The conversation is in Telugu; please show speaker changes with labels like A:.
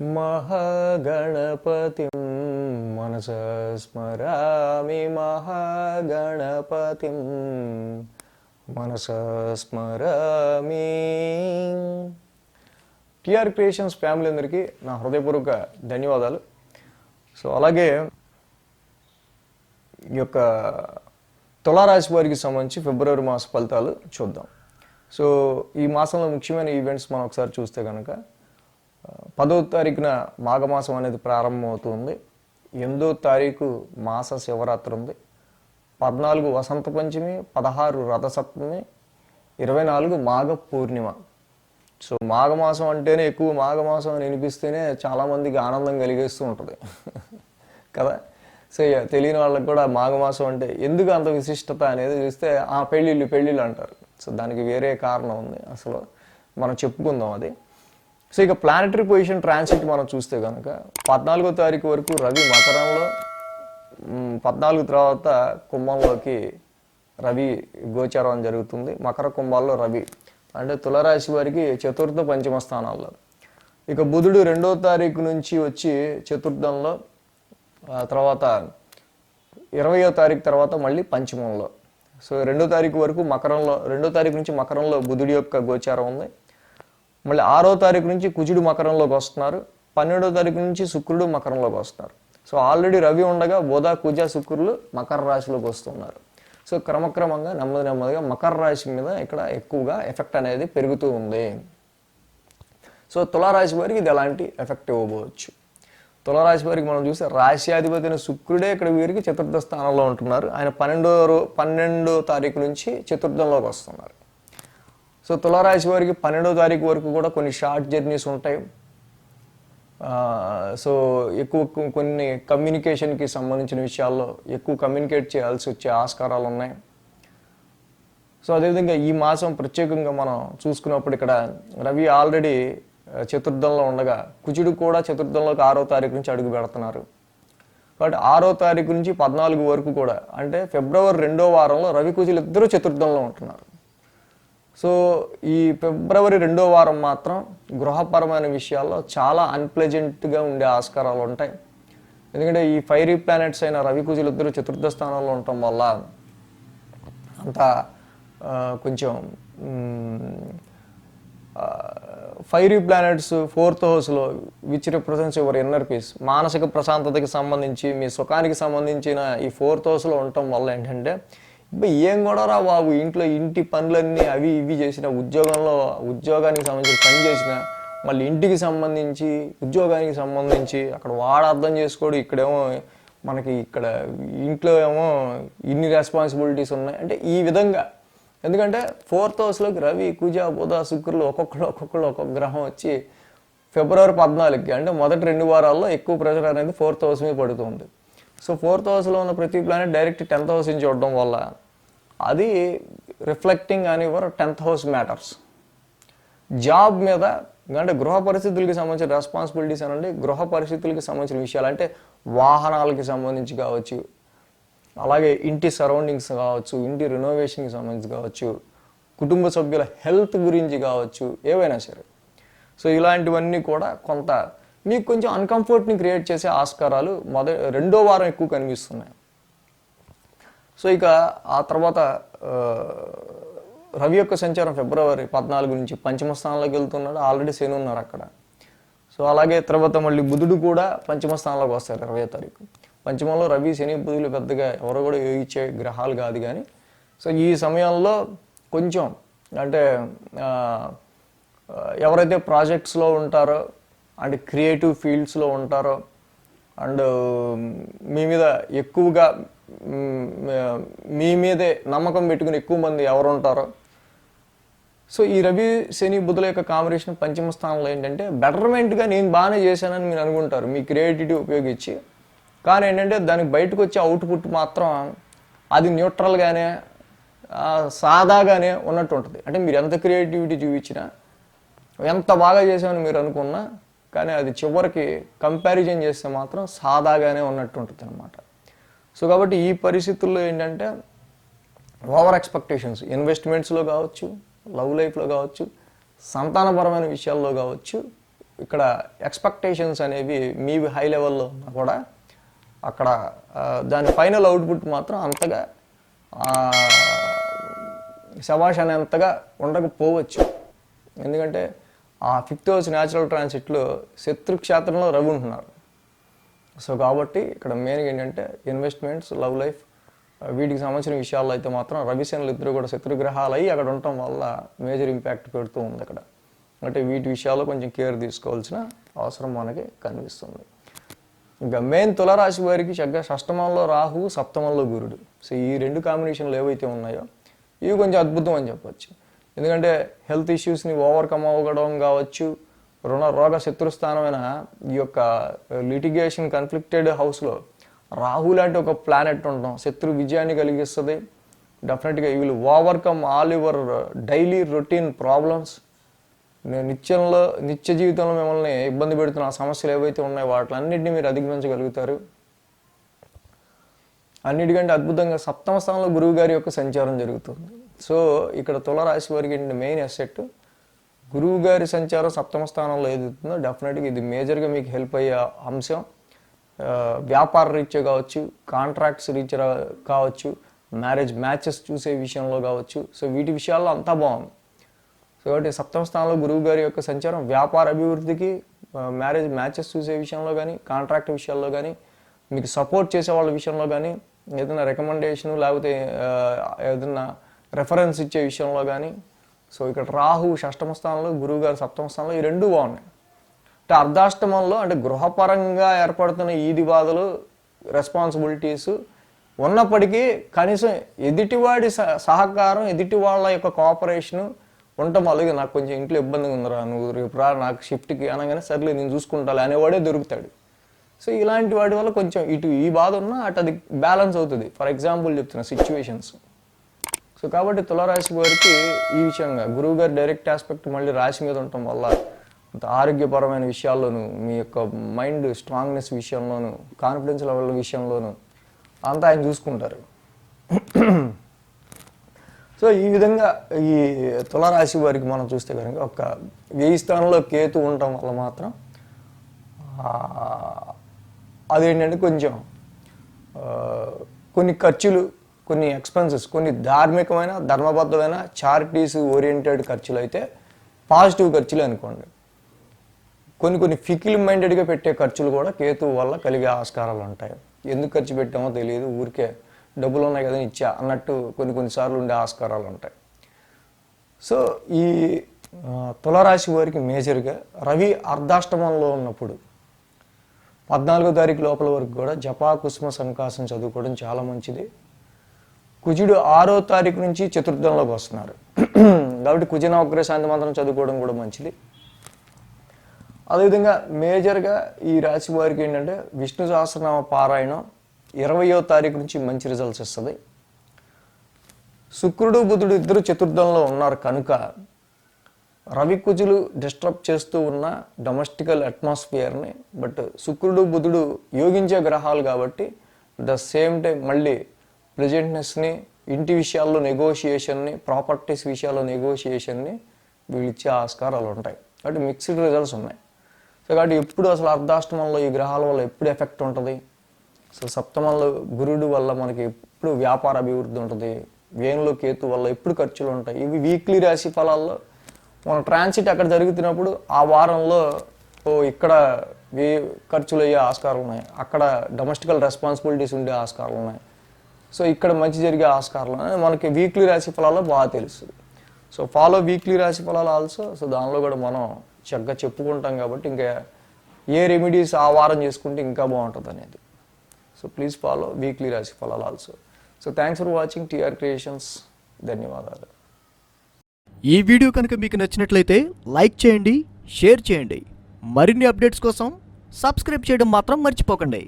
A: మహాగణపతి మనస స్మరామి మహాగణపతి మనస స్మరామి. టిఆర్ క్రియేషన్స్ ఫ్యామిలీ అందరికీ నా హృదయపూర్వక ధన్యవాదాలు. సో అలాగే ఈ యొక్క తులారాశి వారికి సంబంధించి ఫిబ్రవరి మాస ఫలితాలు చూద్దాం. సో ఈ మాసంలో ముఖ్యమైన ఈవెంట్స్ మనం ఒకసారి చూస్తే కనుక పదో తారీఖున మాఘమాసం అనేది ప్రారంభమవుతుంది. ఎనిమిదో తారీఖు మాస శివరాత్రి ఉంది. పద్నాలుగు వసంత పంచమి పదహారు రథసప్తమి ఇరవై నాలుగు మాఘ పూర్ణిమ. సో మాఘమాసం అంటేనే ఎక్కువ మాఘమాసం అని వినిపిస్తేనే చాలామందికి ఆనందం కలిగేస్తూ ఉంటుంది. కదా? సో తెలియని వాళ్ళకి కూడా మాఘమాసం అంటే ఎందుకు అంత విశిష్టత అనేది చూస్తే ఆ పెళ్ళిళ్ళు పెళ్ళిళ్ళు అంటారు. సో దానికి వేరే కారణం ఉంది. అసలు మనం చెప్పుకుందాం అది. సో ఇక ప్లానటరీ పొజిషన్ ట్రాన్సిట్ మనం చూస్తే కనుక పద్నాలుగో తారీఖు వరకు రవి మకరంలో పద్నాలుగు తర్వాత కుంభంలోకి రవి గోచారం జరుగుతుంది. మకర కుంభాల్లో రవి అంటే తులరాశి వారికి చతుర్థ పంచమ స్థానాల్లో. ఇక బుధుడు రెండో తారీఖు నుంచి వచ్చి చతుర్థంలో ఆ తర్వాత ఇరవయో తారీఖు తర్వాత మళ్ళీ పంచమంలో. సో రెండో తారీఖు వరకు మకరంలో రెండో తారీఖు నుంచి మకరంలో బుధుడి యొక్క గోచారం ఉంది. మళ్ళీ ఆరో తారీఖు నుంచి కుజుడు మకరంలోకి వస్తున్నారు. పన్నెండో తారీఖు నుంచి శుక్రుడు మకరంలోకి వస్తున్నారు. సో ఆల్రెడీ రవి ఉండగా బుధ కుజ శుక్రులు మకర రాశిలోకి వస్తున్నారు. సో క్రమక్రమంగా నెమ్మది నెమ్మదిగా మకర రాశి మీద ఇక్కడ ఎక్కువగా ఎఫెక్ట్ అనేది పెరుగుతూ ఉంది. సో తులారాశి వారికి ఇది ఎలాంటి ఎఫెక్ట్ ఇవ్వబోవచ్చు? తులారాశి వారికి మనం చూస్తే రాశ్యాధిపతి అయిన శుక్రుడే ఇక్కడ వీరికి చతుర్థ స్థానంలో ఉంటున్నారు. ఆయన పన్నెండో పన్నెండో తారీఖు నుంచి చతుర్థంలోకి వస్తున్నారు. సో తులారాశి వారికి పన్నెండో తారీఖు వరకు కూడా కొన్ని షార్ట్ జర్నీస్ ఉంటాయి. సో ఎక్కువ కొన్ని కమ్యూనికేషన్కి సంబంధించిన విషయాల్లో ఎక్కువ కమ్యూనికేట్ చేయాల్సి వచ్చే ఆస్కారాలు ఉన్నాయి. సో అదేవిధంగా ఈ మాసం ప్రత్యేకంగా మనం చూసుకున్నప్పుడు ఇక్కడ రవి ఆల్రెడీ చతుర్థంలో ఉండగా కుజుడు కూడా చతుర్థంలోకి ఆరో తారీఖు నుంచి అడుగు పెడుతున్నారు. కాబట్టి ఆరో తారీఖు నుంచి పద్నాలుగు వరకు కూడా అంటే ఫిబ్రవరి రెండో వారంలో రవి కుజులు ఇద్దరూ చతుర్థంలో ఉంటున్నారు. సో ఈ ఫిబ్రవరి రెండో వారం మాత్రం గృహపరమైన విషయాల్లో చాలా అన్ప్లెజెంట్గా ఉండే ఆస్కారాలు ఉంటాయి. ఎందుకంటే ఈ ఫైరీ ప్లానెట్స్ అయిన రవికుజులు ఇద్దరు చతుర్థ స్థానంలో ఉండటం వల్ల అంత కొంచెం ఫైరీ ప్లానెట్స్ ఫోర్త్ హౌస్లో which represents your inner peace మానసిక ప్రశాంతతకి సంబంధించి మీ సుఖానికి సంబంధించిన ఈ ఫోర్త్ హౌస్లో ఉండటం వల్ల ఏంటంటే అబ్బాయి ఏం గొడవరా బాబు? ఇంట్లో ఇంటి పనులన్నీ అవి ఇవి చేసిన ఉద్యోగంలో ఉద్యోగానికి సంబంధించిన పని చేసిన మళ్ళీ ఇంటికి సంబంధించి ఉద్యోగానికి సంబంధించి అక్కడ వాడు అర్థం చేసుకోడు. ఇక్కడేమో మనకి ఇక్కడ ఇంట్లో ఏమో ఇన్ని రెస్పాన్సిబిలిటీస్ ఉన్నాయి. అంటే ఈ విధంగా. ఎందుకంటే ఫోర్త్ హౌస్లోకి రవి కుజ బుధ శుక్రులు ఒక్కొక్కరు ఒక్కొక్కరు ఒక్కొక్క గ్రహం వచ్చి ఫిబ్రవరి పద్నాలుగుకి అంటే మొదటి రెండు వారాల్లో ఎక్కువ ప్రెషర్ అనేది ఫోర్త్ హౌస్ మీద పడుతుంది. సో ఫోర్త్ హౌస్లో ఉన్న ప్రతి ప్లానెట్ డైరెక్ట్ టెన్త్ హౌస్ నుంచి చూడడం వల్ల అది రిఫ్లెక్టింగ్ అని your tenth house matters job మీద అంటే గృహ పరిస్థితులకి సంబంధించిన రెస్పాన్సిబిలిటీస్ అనండి గృహ పరిస్థితులకి సంబంధించిన విషయాలు అంటే వాహనాలకి సంబంధించి కావచ్చు అలాగే ఇంటి సరౌండింగ్స్ కావచ్చు ఇంటి రినోవేషన్కి సంబంధించి కావచ్చు కుటుంబ సభ్యుల హెల్త్ గురించి కావచ్చు ఏవైనా సరే. సో ఇలాంటివన్నీ కూడా కొంత మీకు కొంచెం అన్కంఫర్ట్ని క్రియేట్ చేసే ఆస్కారాలు మొద రెండో వారం ఎక్కువ కనిపిస్తున్నాయి. సో ఇక ఆ తర్వాత రవి యొక్క సంచారం ఫిబ్రవరి పద్నాలుగు నుంచి పంచమ స్థానంలోకి వెళ్తున్నాడు. ఆల్రెడీ శని ఉన్నారు అక్కడ. సో అలాగే తర్వాత మళ్ళీ బుధుడు కూడా పంచమ స్థానంలోకి వస్తారు ఇరవై తారీఖు. పంచమంలో రవి శని బుధులు పెద్దగా ఎవరు కూడా యోగించే గ్రహాలు కాదు కానీ సో ఈ సమయంలో కొంచెం అంటే ఎవరైతే ప్రాజెక్ట్స్లో ఉంటారో అండ్ క్రియేటివ్ ఫీల్డ్స్లో ఉంటారో అండ్ మీ మీద ఎక్కువగా మీ మీదే నమ్మకం పెట్టుకుని ఎక్కువ మంది ఎవరు ఉంటారో. సో ఈ రవి శని బుధుల యొక్క కాంబినేషన్ పంచమ స్థానంలో ఏంటంటే బెటర్మెంట్గా నేను బాగానే చేశానని మీరు అనుకుంటారు మీ క్రియేటివిటీ ఉపయోగించి. కానీ ఏంటంటే దానికి బయటకు వచ్చే అవుట్పుట్ మాత్రం అది న్యూట్రల్గానే సాదాగానే ఉన్నట్టు ఉంటుంది. అంటే మీరు ఎంత క్రియేటివిటీ చూపించినా ఎంత బాగా చేసామని మీరు అనుకున్నా కానీ అది చివరికి కంపారిజన్ చేస్తే మాత్రం సాదాగానే ఉన్నట్టు ఉంటుంది అనమాట సో కాబట్టి ఈ పరిస్థితుల్లో ఏంటంటే ఓవర్ ఎక్స్పెక్టేషన్స్ ఇన్వెస్ట్మెంట్స్లో కావచ్చు లవ్ లైఫ్లో కావచ్చు సంతానపరమైన విషయాల్లో కావచ్చు ఇక్కడ ఎక్స్పెక్టేషన్స్ అనేవి మీవి హై లెవెల్లో ఉన్నా కూడా అక్కడ దాని ఫైనల్ అవుట్పుట్ మాత్రం అంతగా శవాష్ శబాష్ అనేంతగా ఉండకపోవచ్చు. ఎందుకంటే ఆ ఫిఫ్త్ హౌస్ న్యాచురల్ ట్రాన్సిట్లో శత్రు క్షేత్రంలో రవి ఉంటున్నారు. సో కాబట్టి ఇక్కడ మెయిన్గా ఏంటంటే ఇన్వెస్ట్మెంట్స్ లవ్ లైఫ్ వీటికి సంబంధించిన విషయాల్లో అయితే మాత్రం రవిశనులు ఇద్దరు కూడా శత్రుగ్రహాలు అయ్యి అక్కడ ఉండటం వల్ల మేజర్ ఇంపాక్ట్ పెడుతూ ఉంది అక్కడ. అంటే వీటి విషయాల్లో కొంచెం కేర్ తీసుకోవాల్సిన అవసరం మనకి కనిపిస్తుంది. ఇంకా మెయిన్ తులరాశి వారికి చక్కగా షష్టమంలో రాహు సప్తమంలో గురుడు. సో ఈ రెండు కాంబినేషన్లు ఏవైతే ఉన్నాయో ఇవి కొంచెం అద్భుతం అని చెప్పొచ్చు. ఎందుకంటే హెల్త్ ఇష్యూస్ని ఓవర్కమ్ అవ్వడం కావచ్చు రుణ రోగ శత్రుస్థానమైన ఈ యొక్క లిటిగేషన్ కన్ఫ్లిక్టెడ్ హౌస్లో రాహు లాంటి ఒక ప్లానెట్ ఉండడం శత్రు విజయాన్ని కలిగిస్తుంది. డెఫినెట్గా you will overcome all your daily routine problems. నిత్యంలో నిత్య జీవితంలో మిమ్మల్ని ఇబ్బంది పెడుతున్న ఆ సమస్యలు ఏవైతే ఉన్నాయో వాటిలన్నింటినీ మీరు అధిగమించగలుగుతారు. అన్నిటికంటే అద్భుతంగా సప్తమ స్థానంలో గురువు గారి యొక్క సంచారం జరుగుతుంది. సో ఇక్కడ తులరాశి వారికి మెయిన్ అసెట్ గురువు గారి సంచారం సప్తమ స్థానంలో ఎదుగుతుందో డెఫినెట్గా ఇది మేజర్గా మీకు హెల్ప్ అయ్యే అంశం. వ్యాపార రీత్యా కావచ్చు కాంట్రాక్ట్స్ రీత్యా కావచ్చు మ్యారేజ్ మ్యాచెస్ చూసే విషయంలో కావచ్చు. సో వీటి విషయాల్లో అంతా బాగుంది. సో కాబట్టి సప్తమ స్థానంలో గురువు గారి యొక్క సంచారం వ్యాపార అభివృద్ధికి మ్యారేజ్ మ్యాచెస్ చూసే విషయంలో కానీ కాంట్రాక్ట్ విషయాల్లో కానీ మీకు సపోర్ట్ చేసే వాళ్ళ విషయంలో కానీ ఏదైనా రికమెండేషన్ లేకపోతే ఏదైనా రెఫరెన్స్ ఇచ్చే విషయంలో కానీ సో ఇక్కడ రాహు షష్టమ స్థానంలో గురువు గారు సప్తమ స్థానంలో ఈ రెండు బాగున్నాయి. అంటే అర్ధాష్టమంలో అంటే గృహపరంగా ఏర్పడుతున్న ఈది బాధలు రెస్పాన్సిబిలిటీస్ ఉన్నప్పటికీ కనీసం ఎదుటివాడి సహ- సహకారం ఎదుటి వాళ్ళ యొక్క కోఆపరేషను ఉండటం అలాగే నాకు కొంచెం ఇంట్లో ఇబ్బందిగా ఉందిరా నువ్వు రేపు రా నాకు షిఫ్ట్కి అనగానే సర్లే నేను చూసుకుంటాను అనేవాడే దొరుకుతాడు. సో ఇలాంటి వాటి వల్ల కొంచెం ఇటు ఈ బాధ ఉన్నా అటు అది బ్యాలెన్స్ అవుతుంది. ఫర్ ఎగ్జాంపుల్ చెప్తున్నా సిచ్యువేషన్స్ సో కాబట్టి తులారాశి వారికి ఈ విషయంగా గురువు గారి డైరెక్ట్ ఆస్పెక్ట్ మళ్ళీ రాశి మీద ఉండటం వల్ల అంత ఆరోగ్యపరమైన విషయాల్లోనూ మీ యొక్క మైండ్ స్ట్రాంగ్నెస్ విషయంలోనూ కాన్ఫిడెన్స్ లెవెల్ విషయంలోనూ అంతా ఆయన చూసుకుంటారు. సో ఈ విధంగా ఈ తులారాశి వారికి మనం చూస్తే కనుక ఒక వెయ్యి స్థానంలో కేతు ఉండటం వల్ల మాత్రం అదేంటంటే కొంచెం కొన్ని ఖర్చులు కొన్ని ఎక్స్పెన్సెస్ కొన్ని ధార్మికమైన ధర్మబద్ధమైన చారిటీస్ ఓరియంటెడ్ ఖర్చులు అయితే పాజిటివ్ ఖర్చులు అనుకోండి. కొన్ని కొన్ని ఫికిల్ మైండెడ్గా పెట్టే ఖర్చులు కూడా కేతు వల్ల కలిగే ఆస్కారాలు ఉంటాయి. ఎందుకు ఖర్చు పెట్టామో తెలియదు ఊరికే డబ్బులు ఉన్నాయి కదా ఇచ్చా అన్నట్టు కొన్ని కొన్నిసార్లు ఉండే ఆస్కారాలు ఉంటాయి. సో ఈ తులరాశి వారికి మేజర్గా రవి అర్ధాష్టమంలో ఉన్నప్పుడు పద్నాలుగో తారీఖు లోపల వరకు కూడా జపా కుసుమ సంకాసం చదువుకోవడం చాలా మంచిది. కుజుడు ఆరో తారీఖు నుంచి చతుర్థంలోకి వస్తున్నారు. కాబట్టి కుజ నవగ్రహ శాంతి మంత్రం చదువుకోవడం కూడా మంచిది. అదేవిధంగా మేజర్గా ఈ రాశి వారికి ఏంటంటే విష్ణు సహస్రనామ పారాయణం ఇరవయో తారీఖు నుంచి మంచి రిజల్ట్స్ ఇస్తుంది శుక్రుడు బుధుడు ఇద్దరు చతుర్థంలో ఉన్నారు కనుక రవి కుజులు డిస్టర్బ్ చేస్తూ ఉన్న డొమెస్టికల్ అట్మాస్ఫియర్ని బట్ శుక్రుడు బుధుడు యోగించే గ్రహాలు కాబట్టి ద సేమ్ టైం మళ్ళీ ప్రెజెంట్నెస్ని ఇంటి విషయాల్లో నెగోషియేషన్ని ప్రాపర్టీస్ విషయాల్లో నెగోషియేషన్ని వీళ్ళు ఇచ్చే ఆస్కారాలు ఉంటాయి. కాబట్టి మిక్స్డ్ రిజల్ట్స్ ఉన్నాయి. సో కాబట్టి ఎప్పుడు అసలు అర్ధాష్టమంలో ఈ గ్రహాల వల్ల ఎప్పుడు ఎఫెక్ట్ ఉంటుంది? సో సప్తమంలో గురుడు వల్ల మనకి ఎప్పుడు వ్యాపార అభివృద్ధి ఉంటుంది? వేణులో కేతు వల్ల ఎప్పుడు ఖర్చులు ఉంటాయి? ఇవి వీక్లీ రాశి ఫలాల్లో మన ట్రాన్సిట్ అక్కడ జరుగుతున్నప్పుడు ఆ వారంలో ఓ ఇక్కడ వే ఖర్చులు అయ్యే ఆస్కారాలు ఉన్నాయి. అక్కడ డొమెస్టికల్ రెస్పాన్సిబిలిటీస్ ఉండే ఆస్కారాలు ఉన్నాయి. సో ఇక్కడ మంచి జరిగే ఆస్కారాలు మనకి వీక్లీ రాశి ఫలాల్లో బాగా తెలుస్తుంది. సో ఫాలో వీక్లీ రాశి ఫలాలు ఆల్సో సో దానిలో కూడా మనం చక్కగా చెప్పుకుంటాం కాబట్టి ఇంకా ఏ రెమెడీస్ ఆ వారం చేసుకుంటే ఇంకా బాగుంటుంది అనేది. సో ప్లీజ్ ఫాలో వీక్లీ రాశి ఫలాలు also so thanks for watching TR creations ధన్యవాదాలు.
B: ఈ వీడియో కనుక మీకు నచ్చినట్లయితే లైక్ చేయండి షేర్ చేయండి. మరిన్ని అప్డేట్స్ కోసం సబ్స్క్రైబ్ చేయడం మాత్రం మర్చిపోకండి.